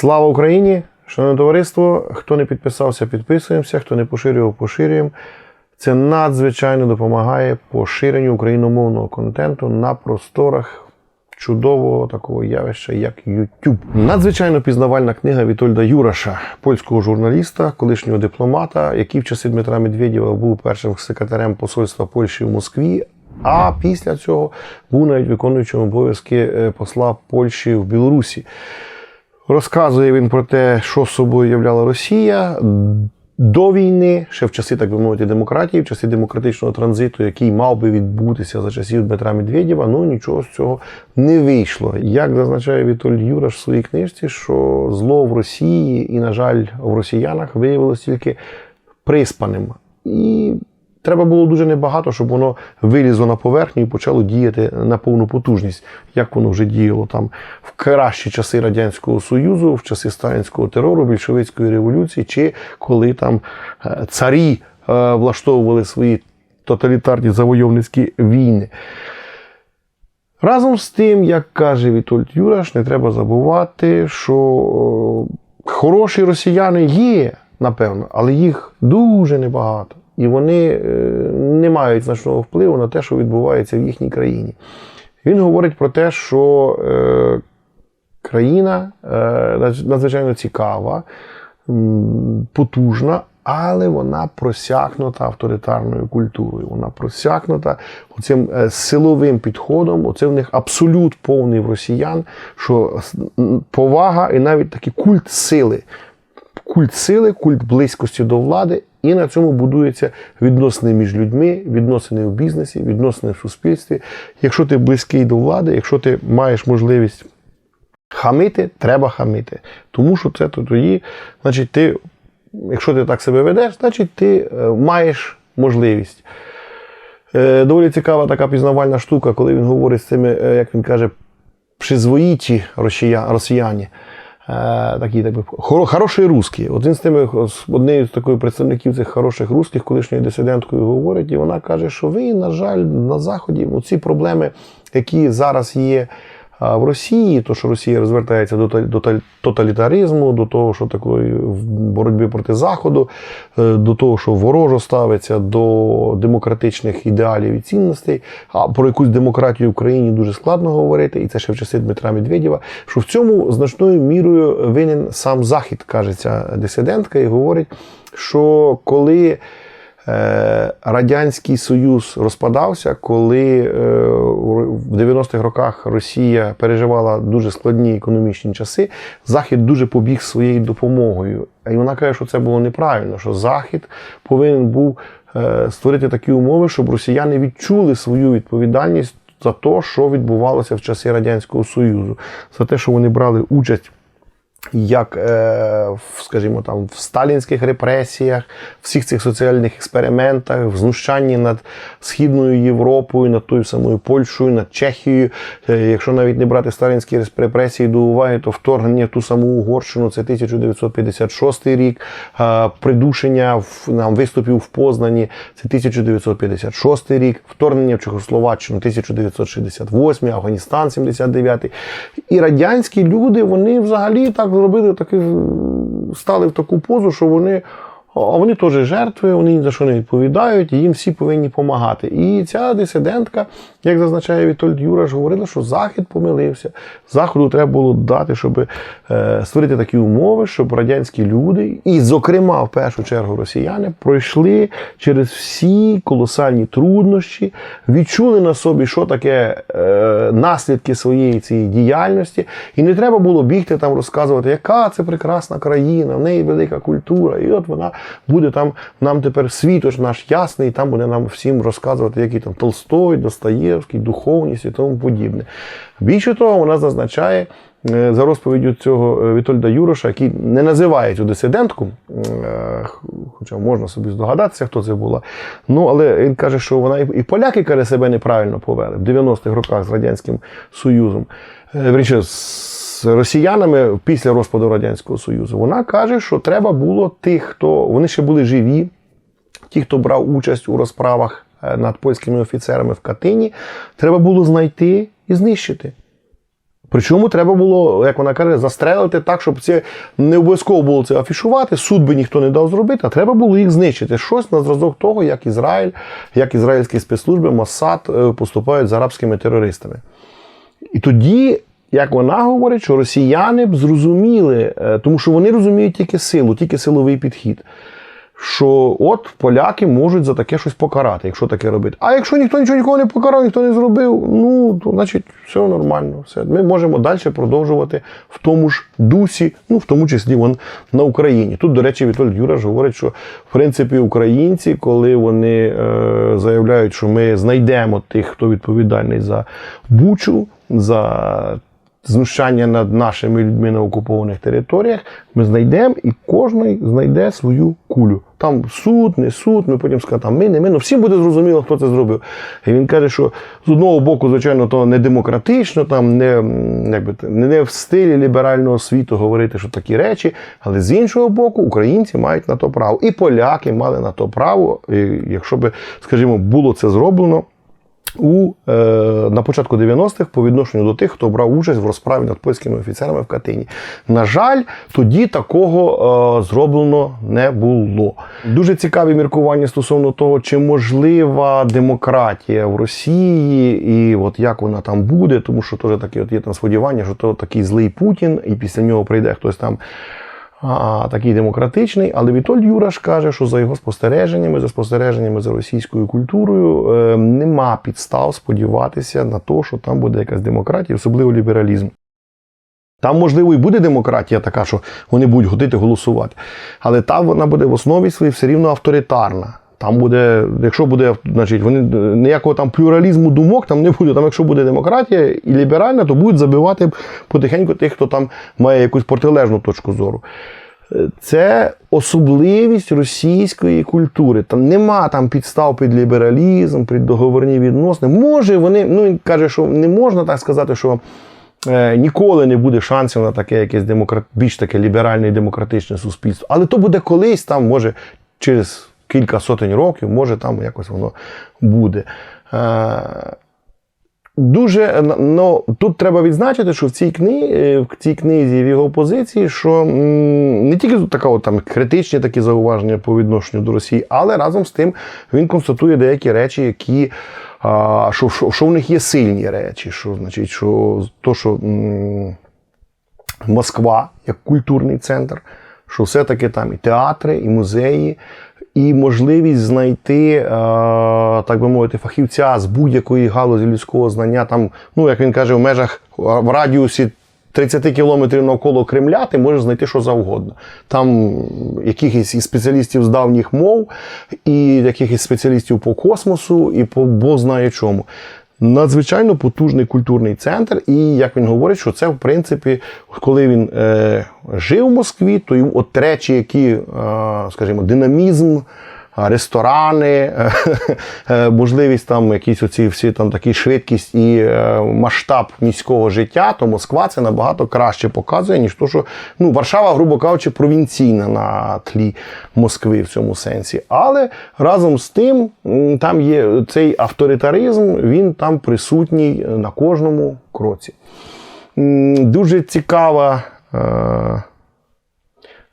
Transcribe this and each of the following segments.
Слава Україні! Шановне товариство! Хто не підписався, підписуємося, хто не поширював, поширюємо. Це надзвичайно допомагає поширенню україномовного контенту на просторах чудового такого явища, як YouTube. Надзвичайно пізнавальна книга Вітольда Юраша, польського журналіста, колишнього дипломата, який в часи Дмитра Медведєва був першим секретарем посольства Польщі в Москві. А після цього був навіть виконуючим обов'язки е, посла Польщі в Білорусі. Розказує він про те, що собою являла Росія до війни, ще в часи, так би мовити, демократії, в часи демократичного транзиту, який мав би відбутися за часів Дмитра Медведєва, ну нічого з цього не вийшло. Як зазначає Вітоль Юраш в своїй книжці, що зло в Росії і, на жаль, в росіянах виявилось тільки приспаним. І Треба було дуже небагато, щоб воно вилізло на поверхню і почало діяти на повну потужність, як воно вже діяло там в кращі часи Радянського Союзу, в часи сталінського терору, більшовицької революції, чи коли там е, царі е, влаштовували свої тоталітарні завойовницькі війни. Разом з тим, як каже Вітольд Юраш, не треба забувати, що е, хороші росіяни є, напевно, але їх дуже небагато і вони е, не мають значного впливу на те, що відбувається в їхній країні. Він говорить про те, що е, країна е, надзвичайно цікава, потужна, але вона просякнута авторитарною культурою. Вона просякнута цим силовим підходом. Оце в них абсолют повний в росіян, що повага і навіть такий культ сили. Культ сили, культ близькості до влади і на цьому будуються відносини між людьми, відносини в бізнесі, відносини в суспільстві. Якщо ти близький до влади, якщо ти маєш можливість хамити, треба хамити. Тому що це тоді, значить, ти, якщо ти так себе ведеш, значить ти е, маєш можливість. Е, доволі цікава така пізнавальна штука, коли він говорить з цими, е, як він каже, призвоїті росіяни. Е, такі так би, хороші русські. Один з тими однією з таких представників цих хороших русських, колишньою дисиденткою говорить, і вона каже, що ви, на жаль, на Заході ці проблеми, які зараз є в Росії, то що Росія розвертається до тоталітаризму, до того, що такої в боротьби проти Заходу, е, до того, що ворожо ставиться до демократичних ідеалів і цінностей. А про якусь демократію в Україні дуже складно говорити, і це ще в часи Дмитра Медведєва. Що в цьому значною мірою винен сам Захід, каже ця дисидентка, і говорить, що коли. Е, Радянський Союз розпадався, коли е, в 90-х роках Росія переживала дуже складні економічні часи. Захід дуже побіг своєю допомогою. І вона каже, що це було неправильно, що Захід повинен був е, створити такі умови, щоб росіяни відчули свою відповідальність за те, що відбувалося в часи Радянського Союзу, за те, що вони брали участь як, е, скажімо, там, в сталінських репресіях, всіх цих соціальних експериментах, в знущанні над Східною Європою, над тою самою Польщею, над Чехією. Е, якщо навіть не брати сталінські репресії до уваги, то вторгнення в ту саму Угорщину це 1956 рік, придушення нам виступів в Познані це 1956 рік, вторгнення в Чехословаччину 1968, Афганістан 79. І радянські люди, вони взагалі так зробили, таки стали в таку позу, що вони а вони теж жертви, вони ні за що не відповідають, і їм всі повинні допомагати. І ця дисидентка, як зазначає Вітольд Юраш, говорила, що Захід помилився. Заходу треба було дати, щоб е, створити такі умови, щоб радянські люди, і, зокрема, в першу чергу росіяни, пройшли через всі колосальні труднощі, відчули на собі, що таке е, наслідки своєї цієї діяльності. І не треба було бігти там розказувати, яка це прекрасна країна, в неї велика культура. І от вона буде там нам тепер світоч наш ясний, там буде нам всім розказувати, який там Толстой, Достоєвський, духовність і тому подібне. Більше того, вона зазначає. Е, за розповіддю цього е, Вітольда Юроша, який не називає цю дисидентку, е, хоча можна собі здогадатися, хто це була. Ну, але він каже, що вона і поляки каже, себе неправильно повели в 90-х роках з Радянським Союзом. З росіянами після розпаду Радянського Союзу. Вона каже, що треба було тих, хто вони ще були живі, ті, хто брав участь у розправах над польськими офіцерами в Катині, треба було знайти і знищити. Причому треба було, як вона каже, застрелити так, щоб це не обов'язково було це афішувати, суд би ніхто не дав зробити, а треба було їх знищити. Щось на зразок того, як Ізраїль, як ізраїльські спецслужби Моссад е, поступають з арабськими терористами. І тоді, як вона говорить, що росіяни б зрозуміли, е, тому що вони розуміють тільки силу, тільки силовий підхід. Що от поляки можуть за таке щось покарати, якщо таке робити. А якщо ніхто нічого нікого не покарав, ніхто не зробив, ну то значить все нормально. Все. Ми можемо далі продовжувати в тому ж дусі, ну в тому числі вон на Україні. Тут, до речі, Вітоль Юраш говорить, що в принципі українці, коли вони е, заявляють, що ми знайдемо тих, хто відповідальний за Бучу, за знущання над нашими людьми на окупованих територіях, ми знайдемо і кожен знайде свою кулю. Там суд, не суд, ми потім скажемо, ми, не ми. Ну всім буде зрозуміло, хто це зробив. І він каже, що з одного боку, звичайно, то не демократично, там не, м, як би, не в стилі ліберального світу говорити, що такі речі, але з іншого боку, українці мають на то право. І поляки мали на то право, і якщо би, скажімо, було це зроблено у, е, на початку 90-х по відношенню до тих, хто брав участь в розправі над польськими офіцерами в Катині. На жаль, тоді такого е, зроблено не було. Дуже цікаві міркування стосовно того, чи можлива демократія в Росії, і от як вона там буде, тому що теж таке от є там сподівання, що то такий злий Путін, і після нього прийде хтось там а, такий демократичний, але Вітоль Юраш каже, що за його спостереженнями, за спостереженнями за російською культурою, е, нема підстав сподіватися на те, що там буде якась демократія, особливо лібералізм. Там, можливо, і буде демократія така, що вони будуть ходити голосувати. Але там вона буде в основі своїй все рівно авторитарна. Там буде, якщо буде, значить, вони ніякого там плюралізму думок там не буде. Там, якщо буде демократія і ліберальна, то будуть забивати потихеньку тих, хто там має якусь протилежну точку зору. Е, Це особливість російської культури. Там нема там підстав під лібералізм, під договорні відносини. Може, вони, ну він каже, що не можна так сказати, що е, ніколи не буде шансів на таке якесь демократ, більш таке ліберальне і демократичне суспільство. Але то буде колись, там, може, через кілька сотень років, може, там якось воно буде. Е, Дуже ну, тут треба відзначити, що в цій книзі, в цій книзі в його позиції, що не тільки така от, там критичні такі зауваження по відношенню до Росії, але разом з тим він констатує деякі речі, які а, що, що, що в них є сильні речі, що значить, що то, що м, Москва як культурний центр, що все-таки там і театри, і музеї, і можливість знайти, е, так би мовити, фахівця з будь-якої галузі людського знання, там, ну як він каже, в межах в радіусі 30 кілометрів навколо Кремля ти можеш знайти що завгодно. Там якихось і спеціалістів з давніх мов, і якихось спеціалістів по космосу, і по бо знає чому. Надзвичайно потужний культурний центр, і як він говорить, що це в принципі, коли він е, жив в Москві, то от речі, які, е, скажімо, динамізм, ресторани, е, е, можливість там якісь оці всі там такі швидкість і е, масштаб міського життя, то Москва це набагато краще показує, ніж то, що ну, Варшава, грубо кажучи, провінційна на тлі Москви в цьому сенсі. Але разом з тим, там є цей авторитаризм, він там присутній на кожному кроці. Дуже цікава.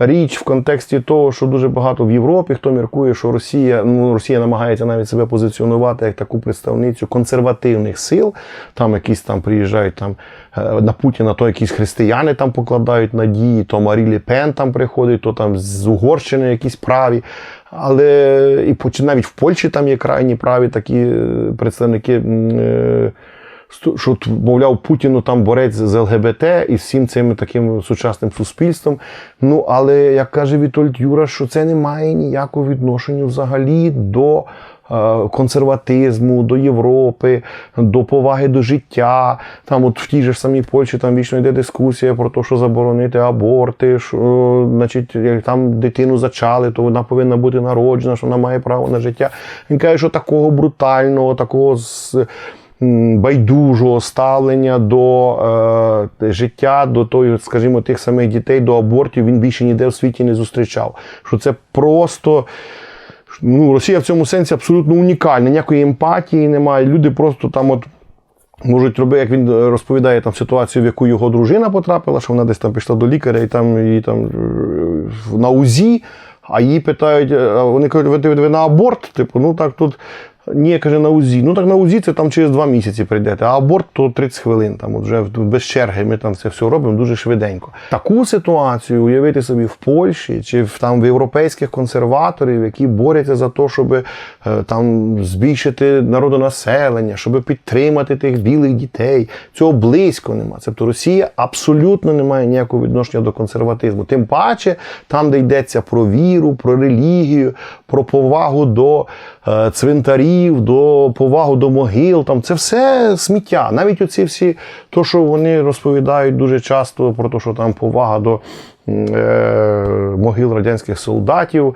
Е, річ в контексті того, що дуже багато в Європі хто міркує, що Росія ну Росія намагається навіть себе позиціонувати як таку представницю консервативних сил. Там якісь там приїжджають там е, на Путіна, то якісь християни там покладають надії, то Марі Лі Пен там приходить, то там з Угорщини якісь праві. Але і навіть в Польщі там є крайні праві такі е, представники. Е, що, мовляв, Путіну там борець з ЛГБТ і всім цим таким сучасним суспільством. Ну, але як каже Вітольд Юра, що це не має ніякого відношення взагалі до е, консерватизму, до Європи, до поваги до життя. Там, от в тій же самій Польщі, там вічно йде дискусія про те, що заборонити аборти, що, значить, як там дитину зачали, то вона повинна бути народжена, що вона має право на життя. Він каже, що такого брутального, такого з байдужого ставлення до е, життя, до той, скажімо, тих самих дітей, до абортів він більше ніде в світі не зустрічав. Що це просто. Ну, Росія в цьому сенсі абсолютно унікальна, ніякої емпатії немає. Люди просто там от Можуть робити, як він розповідає там ситуацію, в яку його дружина потрапила, що вона десь там пішла до лікаря і там її там е, на УЗІ, а її питають, е, вони кажуть, ви, ви на аборт? Типу, ну так тут. Ні, каже, на УЗІ. Ну так на УЗІ це там через два місяці прийдете, а аборт то 30 хвилин. Там от вже без черги ми там це все робимо дуже швиденько. Таку ситуацію уявити собі в Польщі чи в там в європейських консерваторів, які борються за те, щоб е, там збільшити народонаселення, щоб підтримати тих білих дітей. Цього близько нема. Тобто Росія абсолютно не має ніякого відношення до консерватизму. Тим паче, там, де йдеться про віру, про релігію, про повагу до е, цвинтарів, до повагу до могил. Там це все сміття. Навіть оці всі, то, що вони розповідають дуже часто про те, що там повага до. е, Могил радянських солдатів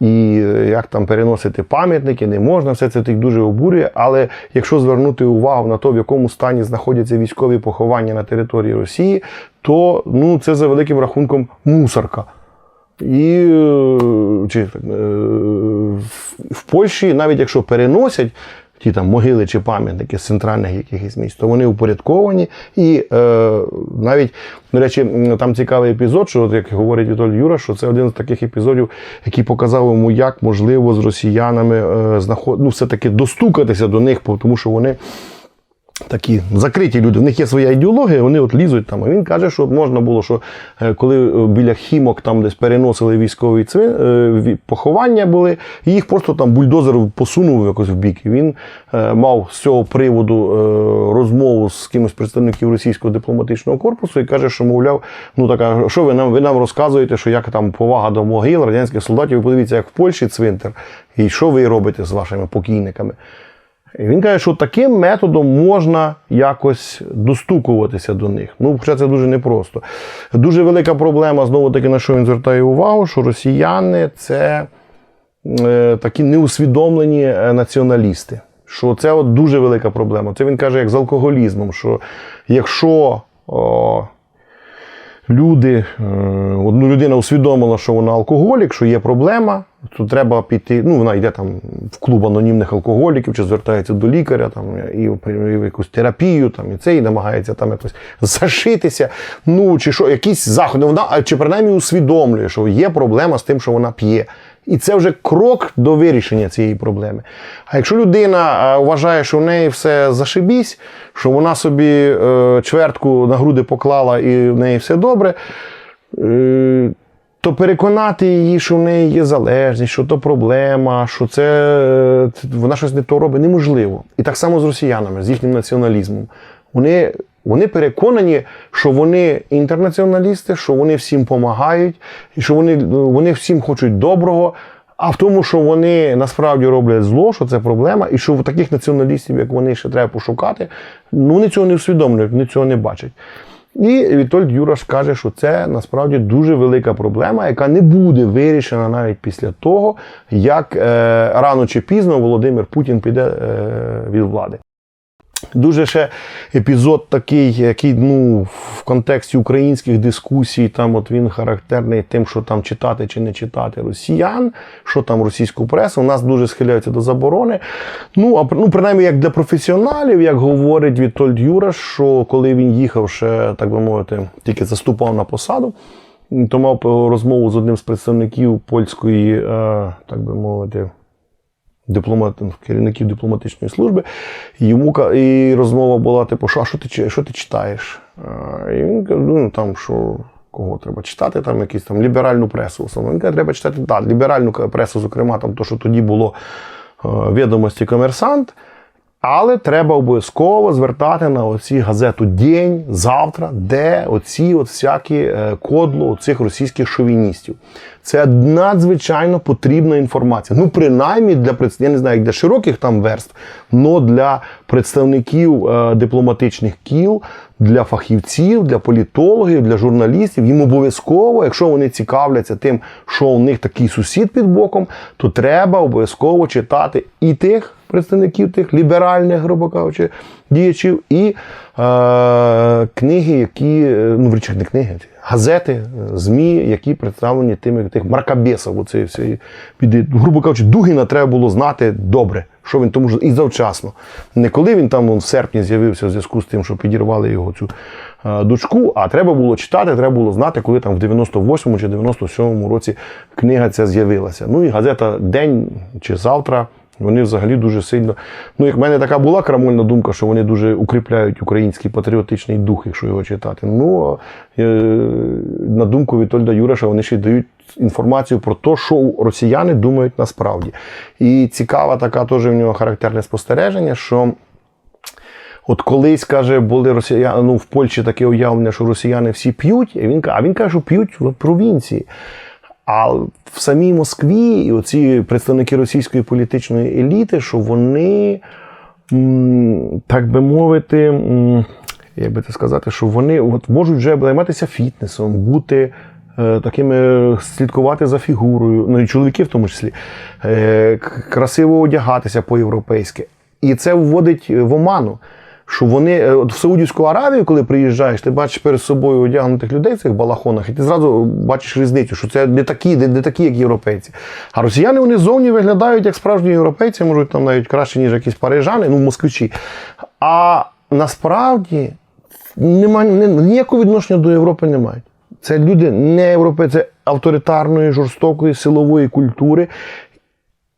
і як там переносити пам'ятники, не можна, все це тих дуже обурює. Але якщо звернути увагу на те, в якому стані знаходяться військові поховання на території Росії, то ну, це за великим рахунком мусорка. І е, чи, е, в- Польщі, навіть якщо переносять ті там могили чи пам'ятники з центральних якихось міст, то вони упорядковані. І е, навіть, до речі, там цікавий епізод, що, як говорить Віталій Юра, що це один з таких епізодів, який показав йому, як можливо з росіянами е, знаход... ну, все-таки достукатися до них, тому що вони такі закриті люди, в них є своя ідеологія, вони от лізуть там. А він каже, що можна було, що е, коли е, біля хімок там десь переносили військові цвин, е, поховання були, і їх просто там бульдозер посунув якось в бік. І він мав з цього приводу розмову з кимось представників російського дипломатичного корпусу і каже, що мовляв, ну така, що ви нам ви нам розказуєте, що як там повага до могил радянських солдатів, ви подивіться, як в Польщі цвинтар, і що ви робите з вашими покійниками. Він каже, що таким методом можна якось достукуватися до них. Ну, хоча це дуже непросто. Дуже велика проблема, знову таки, на що він звертає увагу, що росіяни це е, такі неусвідомлені е, націоналісти. Що це от дуже велика проблема. Це він каже, як з алкоголізмом, що якщо о, люди, е, одну людина усвідомила, що вона алкоголік, що є проблема, то треба піти. Ну, вона йде там в клуб анонімних алкоголіків, чи звертається до лікаря, там і в якусь терапію, там і це, і намагається там якось зашитися. Ну чи що, якісь заходи. Вона чи принаймні усвідомлює, що є проблема з тим, що вона п'є. І це вже крок до вирішення цієї проблеми. А якщо людина вважає, що в неї все зашибісь, що вона собі е, чвертку на груди поклала і в неї все добре, е, то переконати її, що в неї є залежність, що то проблема, що це, е, вона щось не то робить, неможливо. І так само з росіянами, з їхнім націоналізмом. Вони, вони переконані, що вони інтернаціоналісти, що вони всім допомагають, і що вони, вони всім хочуть доброго. А в тому, що вони насправді роблять зло, що це проблема, і що в таких націоналістів, як вони, ще треба пошукати, ну вони цього не усвідомлюють, вони цього не бачать. І Вітольд Юраш каже, що це насправді дуже велика проблема, яка не буде вирішена навіть після того, як е, рано чи пізно Володимир Путін піде е, від влади. Дуже ще епізод такий, який ну, в контексті українських дискусій, там от він характерний тим, що там читати чи не читати росіян, що там російську пресу. У нас дуже схиляються до заборони. Ну, а ну, принаймні, як для професіоналів, як говорить Вітольд Юраш, що коли він їхав ще, так би мовити, тільки заступав на посаду, то мав розмову з одним з представників польської, е, так би мовити, дипломат, керівників дипломатичної служби. Йому і розмова була: типу, що, що ти, що ти читаєш? І він каже, ну там що. Кого треба читати, там якісь там ліберальну пресу. Він каже, треба читати так, ліберальну пресу, зокрема, там то, що тоді було відомості комерсант. Але треба обов'язково звертати на оці газету День, завтра, де оці от всякі е, кодло цих російських шовіністів. Це надзвичайно потрібна інформація. Ну, принаймні для я не знаю, як для широких там верств, але для представників е, дипломатичних кіл, для фахівців, для політологів, для журналістів. Їм обов'язково, якщо вони цікавляться тим, що у них такий сусід під боком, то треба обов'язково читати і тих представників тих ліберальних, грубо кажучи, діячів, і е, книги, які, ну, в не книги, газети, ЗМІ, які представлені тими тих маркабесів оцієї всієї. Грубо кажучи, Дугіна треба було знати добре, що він тому що і завчасно. Не коли він там он, в серпні з'явився в зв'язку з тим, що підірвали його цю е, дочку, а треба було читати, треба було знати, коли там в 98-му чи 97-му році книга ця з'явилася. Ну і газета День чи завтра. Вони взагалі дуже сильно. Ну, як в мене така була крамольна думка, що вони дуже укріпляють український патріотичний дух, якщо його читати. Ну, е, на думку Вітольда Юраша, вони ще й дають інформацію про те, що росіяни думають насправді. І цікава така теж в нього характерне спостереження, що. От колись каже, були росіяни ну, в Польщі таке уявлення, що росіяни всі п'ють, а він, а він каже, що п'ють в провінції. А в самій Москві і оці представники російської політичної еліти, що вони, так би мовити, як би це сказати, що вони от можуть вже займатися фітнесом, бути е, такими, слідкувати за фігурою, ну і чоловіки в тому числі, е, красиво одягатися по-європейськи. І це вводить в оману. Що вони е, от в Саудівську Аравію, коли приїжджаєш, ти бачиш перед собою одягнутих людей в цих балахонах, і ти зразу бачиш різницю, що це не такі, не, не такі, як європейці. А росіяни вони зовні виглядають як справжні європейці, можуть там навіть краще, ніж якісь парижани, ну москвичі. А насправді нема, ні- ніякого відношення до Європи не мають. Це люди не європейці, це авторитарної, жорстокої, силової культури.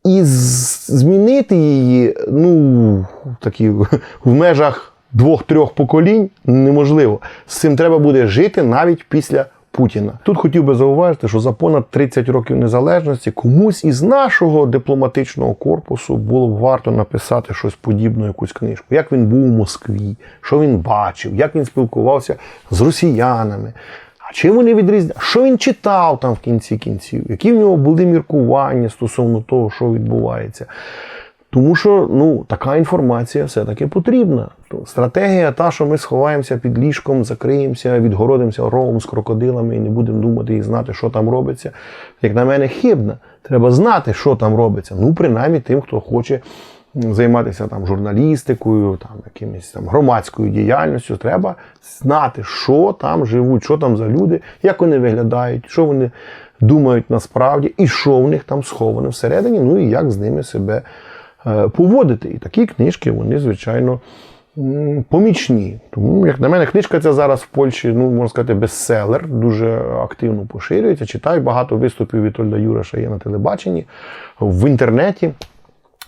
І змінити її, ну, такі, в межах двох-трьох поколінь неможливо. З цим треба буде жити навіть після Путіна. Тут хотів би зауважити, що за понад 30 років незалежності комусь із нашого дипломатичного корпусу було б варто написати щось подібне, якусь книжку. Як він був у Москві, що він бачив, як він спілкувався з росіянами. Чим вони відрізняли? Що він читав там в кінці кінців? Які в нього були міркування стосовно того, що відбувається? Тому що ну, така інформація все-таки потрібна. Стратегія та, що ми сховаємося під ліжком, закриємося, відгородимося ровом з крокодилами і не будемо думати і знати, що там робиться. Як на мене, хибна. Треба знати, що там робиться. Ну, принаймні тим, хто хоче займатися там журналістикою, там якимось там громадською діяльністю. Треба знати, що там живуть, що там за люди, як вони виглядають, що вони думають насправді, і що в них там сховане всередині, ну і як з ними себе е, поводити. І такі книжки, вони, звичайно, помічні. Тому, як на мене, книжка ця зараз в Польщі, ну, можна сказати, бестселер, дуже активно поширюється. Читаю багато виступів Вітольда Юраша є на телебаченні, в інтернеті.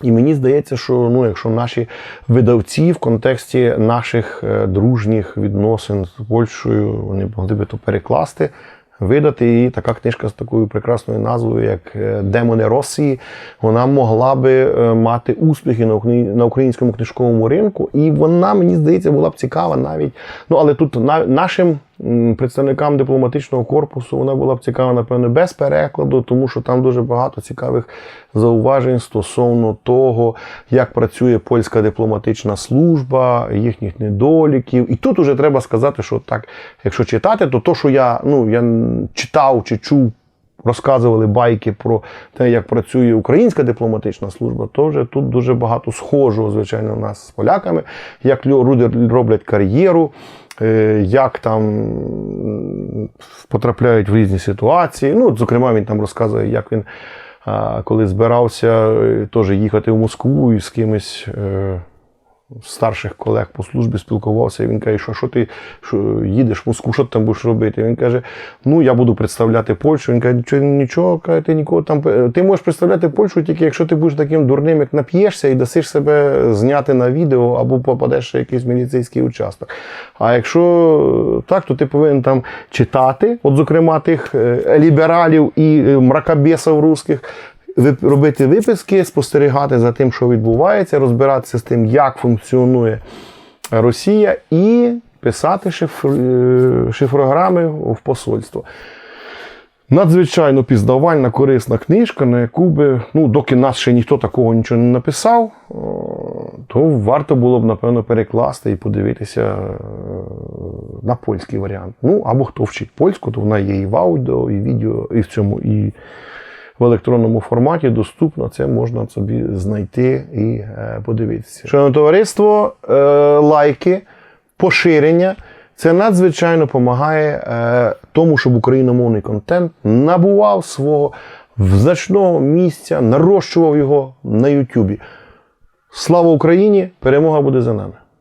І мені здається, що ну, якщо наші видавці в контексті наших е, дружніх відносин з Польщею вони могли би то перекласти, видати. І така книжка з такою прекрасною назвою, як е, Демони Росії, вона могла би е, мати успіхи на українському книжковому ринку. І вона, мені здається, була б цікава навіть. Ну, але тут на, нашим представникам дипломатичного корпусу вона була б цікава, напевно, без перекладу, тому що там дуже багато цікавих зауважень стосовно того, як працює польська дипломатична служба, їхніх недоліків. І тут уже треба сказати, що так, якщо читати, то то, що я, ну, я читав чи чув. Розказували байки про те, як працює українська дипломатична служба, то вже тут дуже багато схожого, звичайно, у нас з поляками, як люди роблять кар'єру, е, як там потрапляють в різні ситуації. Ну, зокрема, він там розказує, як він, коли збирався е, теж їхати в Москву і з кимось. Е, старших колег по службі спілкувався. Він каже, що, що ти що, їдеш в Москву, що ти там будеш робити? Він каже: Ну, я буду представляти Польщу. Він каже, нічого, нічого, каже, ти нікого там. Ти можеш представляти Польщу тільки якщо ти будеш таким дурним, як нап'єшся, і дасиш себе зняти на відео або попадеш в якийсь міліцейський участок. А якщо так, то ти повинен там читати, от, зокрема, тих е, лібералів і е, мракобесів русських робити виписки, спостерігати за тим, що відбувається, розбиратися з тим, як функціонує Росія, і писати шифр, е, шифрограми в посольство. Надзвичайно пізнавальна, корисна книжка, на яку би, ну, доки нас ще ніхто такого нічого не написав, то варто було б, напевно, перекласти і подивитися е, на польський варіант. Ну, або хто вчить польську, то вона є і в аудіо, і відео, і в цьому, і в електронному форматі доступно. Це можна собі знайти і е, подивитися. Шановне товариство, е, лайки, поширення. Це надзвичайно допомагає е, тому, щоб україномовний контент набував свого значного місця, нарощував його на Ютубі. Слава Україні! Перемога буде за нами!